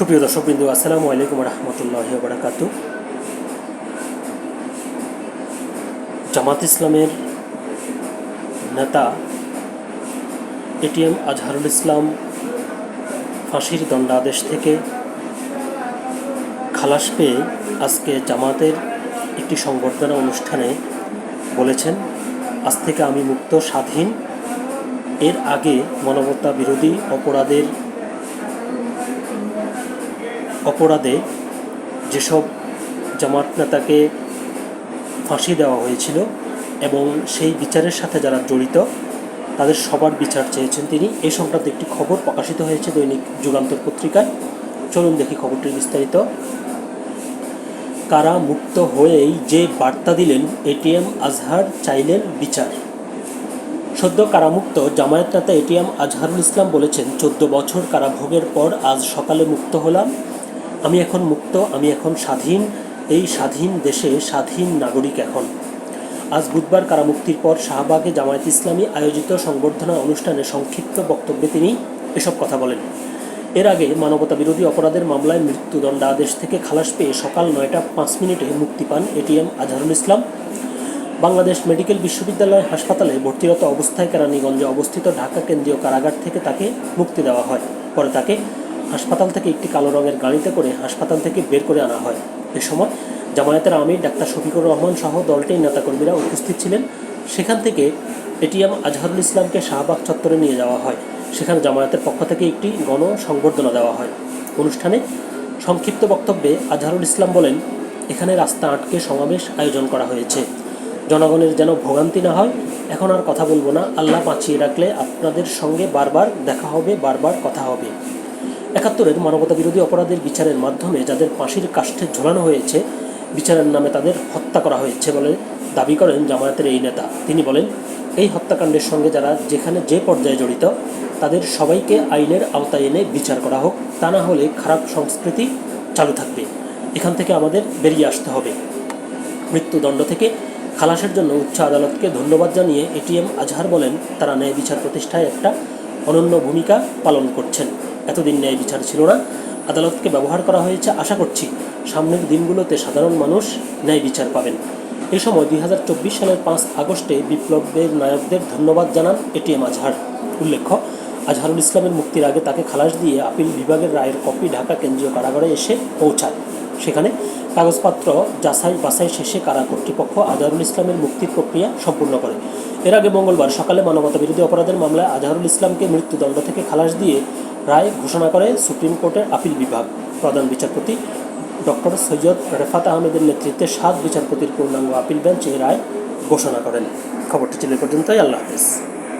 সুপ্রিয় দর্শক বিন্দু আসসালামু আলাইকুম রহমতুল্লাহ বারাকাতু জামাত ইসলামের নেতা এটিএম আজহারুল ইসলাম ফাঁসির দণ্ডাদেশ থেকে খালাস পেয়ে আজকে জামাতের একটি সংবর্ধনা অনুষ্ঠানে বলেছেন, আজ থেকে আমি মুক্ত স্বাধীন। এর আগে মানবতা বিরোধী অপরাধের অপরাধে যেসব জামাত নেতাকে ফাঁসি দেওয়া হয়েছিল এবং সেই বিচারের সাথে যারা জড়িত, তাদের সবার বিচার চেয়েছেন তিনি। এই সংক্রান্ত একটি খবর প্রকাশিত হয়েছে দৈনিক যুগান্তর পত্রিকায়। চলুন দেখি খবরটির বিস্তারিত। কারা মুক্ত হয়েই যে বার্তা দিলেন, এটিএম আজহার চাইলেন বিচার। সদ্য কারামুক্ত জামায়াত নেতা এটিএম আজহারুল ইসলাম বলেছেন, চোদ্দ বছর কারাভোগের পর আজ সকালে মুক্ত হলাম। আমি এখন মুক্ত, আমি এখন স্বাধীন, এই স্বাধীন দেশে স্বাধীন নাগরিক এখন। আজ বুধবার কারামুক্তির পর শাহবাগে জামায়াত ইসলামী আয়োজিত সংবর্ধনা অনুষ্ঠানে সংক্ষিপ্ত বক্তব্যে তিনি এসব কথা বলেন। এর আগে মানবতা বিরোধী অপরাধের মামলায় মৃত্যুদণ্ডাদেশ থেকে খালাস পেয়ে সকাল নয়টা পাঁচ মিনিটে মুক্তি পান এটিএম আজহারুল ইসলাম। বাংলাদেশ মেডিকেল বিশ্ববিদ্যালয় হাসপাতালে ভর্তিরত অবস্থায় কেরানীগঞ্জে অবস্থিত ঢাকা কেন্দ্রীয় কারাগার থেকে তাকে মুক্তি দেওয়া হয়। পরে তাকে হাসপাতাল থেকে একটি কালো রঙের গাড়িতে করে হাসপাতাল থেকে বের করে আনা হয়। এ সময় জামায়াতের আমির ডাক্তার শফিকুর রহমান সহ দলটির নেতাকর্মীরা উপস্থিত ছিলেন। সেখান থেকে এটিএম আজহারুল ইসলামকে শাহবাগ চত্বরে নিয়ে যাওয়া হয়। সেখানে জামায়াতের পক্ষ থেকে একটি গণ সংবর্ধনা দেওয়া হয়। অনুষ্ঠানে সংক্ষিপ্ত বক্তব্যে আজহারুল ইসলাম বলেন, এখানে রাস্তা আটকে সমাবেশ আয়োজন করা হয়েছে। জনগণের যেন ভোগান্তি না হয়, এখন আর কথা বলব না। আল্লাহ বাঁচিয়ে রাখলে আপনাদের সঙ্গে বারবার দেখা হবে, বারবার কথা হবে। একাত্তরের মানবতা বিরোধী অপরাধের বিচারের মাধ্যমে যাদের ফাঁসির কাষ্ঠে ঝোলানো হয়েছে, বিচারের নামে তাদের হত্যা করা হয়েছে বলে দাবি করেন জামায়াতের এই নেতা। তিনি বলেন, এই হত্যাকাণ্ডের সঙ্গে যারা যেখানে যে পর্যায়ে জড়িত, তাদের সবাইকে আইনের আওতায় এনে বিচার করা হোক, তা না হলে খারাপ সংস্কৃতি চালু থাকবে। এখান থেকে আমাদের বেরিয়ে আসতে হবে। মৃত্যুদণ্ড থেকে খালাসের জন্য উচ্চ আদালতকে ধন্যবাদ জানিয়ে এটিএম আজহার বলেন, তারা ন্যায় বিচার প্রতিষ্ঠায় একটা অনন্য ভূমিকা পালন করছেন। এতদিন ন্যায় বিচার ছিল না। আদালতকে ব্যবহার করা হয়েছে, আশা করছি সামনের দিনগুলোতে সাধারণ মানুষ ন্যায় বিচার পাবেন। এ সময় দুই হাজার চব্বিশ সালের পাঁচ আগস্টে বিপ্লবের নায়কদের ধন্যবাদ জানান এটিএম আজহার। উল্লেখ্য, আজহারুল ইসলামের মুক্তির আগে তাকে খালাস দিয়ে আপিল বিভাগের রায়ের কপি ঢাকা কেন্দ্রীয় কারাগারে এসে পৌঁছায়। সেখানে কাগজপত্র যাচাই বাছাই শেষে কারা কর্তৃপক্ষ আজহারুল ইসলামের মুক্তির প্রক্রিয়া সম্পূর্ণ করে। এর আগে মঙ্গলবার সকালে মানবতা বিরোধী অপরাধের মামলায় আজহারুল ইসলামকে মৃত্যুদণ্ড থেকে খালাস দিয়ে রায় ঘোষণা করে সুপ্রিম কোর্টের আপিল বিভাগ। প্রধান বিচারপতি ডক্টর সৈয়দ রেফাত আহমেদের নেতৃত্বে সাত বিচারপতির পূর্ণাঙ্গ আপিল বেঞ্চ এই রায় ঘোষণা করেন। খবরটি ছিল পর্যন্ত পর্যন্তই। আল্লাহ হাফেজ।